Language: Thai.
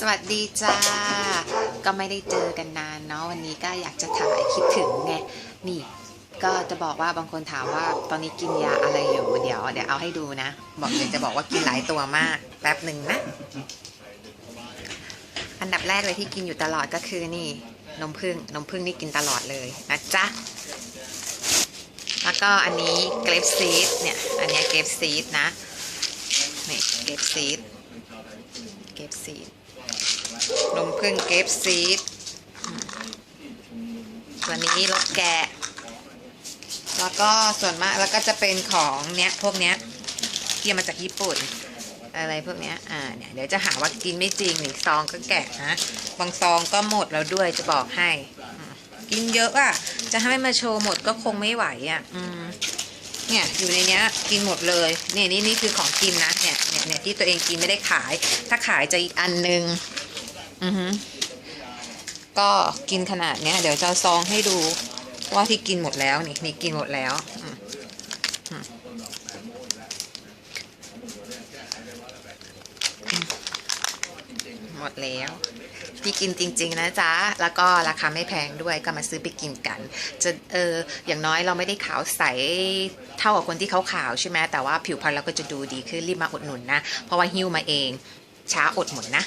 สวัสดีจ้า ก็ไม่ได้เจอกันนานเนาะวันนี้ก็อยากจะถ่ายคิดถึงไง นี่ ก็จะบอกว่าบางคนถามว่าตอนนี้กินยาอะไรอยู่เดี๋ยวเดี๋ยวเอาให้ดูนะ บอกเดี๋ยวจะบอกว่ากินหลายตัวมากแป๊บหนึ่งนะ อันดับแรกเลยที่กินอยู่ตลอดก็คือนี่ นมผึ้งนมผึ้งนี่กินตลอดเลยนะจ๊ะ แล้วก็อันนี้เกรปซีดเนี่ย อันนี้เกรปซีดนะ นี่เกรปซีดเกรปซีด นมผึ้งเกฟซีดวันนี้รสแกะ แล้วก็ส่วนมากแล้วก็จะเป็นของเนี้ยพวกเนี้ยที่เอามาจากญี่ปุ่น อะไรพวกเนี้ยอ่าเนี่ยเดี๋ยวจะหาว่ากินไม่จริงหรือซองก็แกะนะบางซองก็หมดแล้วด้วยจะบอกให้ กินเยอะอะ จะให้มาโชว์หมดก็คงไม่ไหวอะ อืม เนี่ยอยู่ในเนี้ยกินหมดเลยเนี่ยนี่นี่คือของกินนะเนี่ยเนี่ยเนี่ยที่ตัวเองกินไม่ได้ขาย ถ้าขายจะอีกอันนึงอือฮึก็กินขนาดเนี้ยเดี๋ยวจะซองให้ดูว่าที่กินหมดแล้วนี่นี่กินหมดแล้ว มดแล้วพี่กินจริง ๆ นะจ๊ะ แล้วก็ราคาไม่แพงด้วยก็มาซื้อไปกินกัน จะเอออย่างน้อยเราไม่ได้ขาวใสเท่ากับคนที่เขาขาวใช่ไหมแต่ว่าผิวพรรณเราก็จะดูดีขึ้นรีบมาอุดหนุนนะ เพราะว่าหิ้วมาเองช้าอดหมดนะ